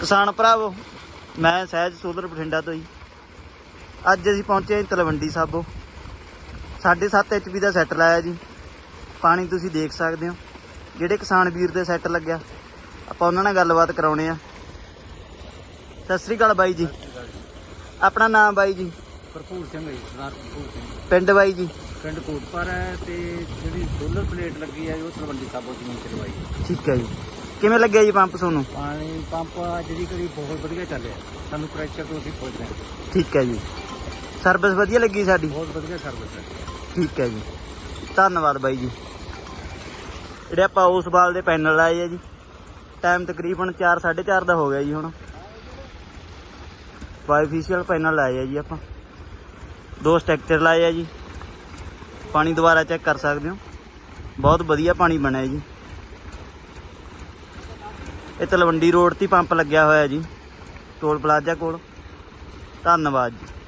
ਕਿਸਾਨ ਭਰਾਵੋ ਮੈਂ ਸਹਿਜ ਸੋਲਰ ਬਠਿੰਡਾ ਤੋਂ ਜੀ। ਅੱਜ ਅਸੀਂ ਪਹੁੰਚੇ ਹਾਂ ਤਲਵੰਡੀ ਸਾਬੋ। 7.5 ਐਚਪੀ ਦਾ ਸੈੱਟ ਲਾਇਆ ਜੀ। ਪਾਣੀ ਤੁਸੀਂ ਦੇਖ ਸਕਦੇ ਹੋ ਜਿਹੜੇ ਕਿਸਾਨ ਵੀਰ ਦੇ ਸੈੱਟ ਲੱਗਿਆ। ਆਪਾਂ ਉਹਨਾਂ ਨਾਲ ਗੱਲਬਾਤ ਕਰਾਉਣੇ ਆ। ਸਤਿ ਸ੍ਰੀ ਅਕਾਲ ਬਾਈ ਜੀ। ਆਪਣਾ ਨਾਮ ਬਾਈ ਜੀ? ਭਰਪੂਰ ਸਿੰਘ ਜੀ, ਸਰਦਾਰ ਭਰਪੂਰ ਸਿੰਘ। ਪਿੰਡ ਬਾਈ ਜੀ? ਪਿੰਡ ਕੋਟਪਰ ਹੈ ਤੇ ਜਿਹੜੀ ਸੋਲਰ ਪਲੇਟ ਲੱਗੀ ਹੈ ਉਹ ਤਲਵੰਡੀ ਸਾਬੋ ਜ਼ਮੀਨ ਤੇ ਲਵਾਈ। ਠੀਕ ਹੈ ਜੀ। ਕਿਵੇਂ ਲੱਗਿਆ ਜੀ ਪੰਪ ਤੁਹਾਨੂੰ? ਪਾਣੀ ਪੰਪ ਜਿਹੜੀ ਕਰੀ ਬਹੁਤ ਵਧੀਆ ਚੱਲਿਆ। ਸਾਨੂੰ ਪ੍ਰੈਸ਼ਰ ਤੋਂ ਅਸੀਂ ਖੁਸ਼ ਹਾਂ। ਠੀਕ ਹੈ ਜੀ। ਸਰਵਿਸ ਵਧੀਆ ਲੱਗੀ ਸਾਡੀ? ਬਹੁਤ ਵਧੀਆ ਸਰਵਿਸ ਹੈ। ਠੀਕ ਹੈ ਜੀ। ਧੰਨਵਾਦ ਬਾਈ ਜੀ। ਜਿਹੜੇ ਆਪਾਂ ਉਸ ਬਾਲ ਦੇ ਪੈਨਲ ਲਾਏ ਆ ਜੀ ਟਾਈਮ ਤਕਰੀਬਨ 4 4:30 ਦਾ ਹੋ ਗਿਆ ਜੀ ਹੁਣ। ਬਾਈਫੀਸ਼ੀਅਲ ਪੈਨਲ ਲਾਏ ਆ ਜੀ ਆਪਾਂ। ਦੋ ਸਟ੍ਰਕਚਰ ਲਾਏ ਆ ਜੀ। ਪਾਣੀ ਦੁਬਾਰਾ ਚੈੱਕ ਕਰ ਸਕਦੇ ਹੋ। ਬਹੁਤ ਵਧੀਆ ਪਾਣੀ ਬਣਿਆ ਜੀ। ਇਹ ਤਲਵੰਡੀ ਰੋਡ ਤੇ ਪੰਪ ਲੱਗਿਆ ਹੋਇਆ ਜੀ ਟੋਲ ਪਲਾਜ਼ਾ ਕੋਲ। ਧੰਨਵਾਦ ਜੀ।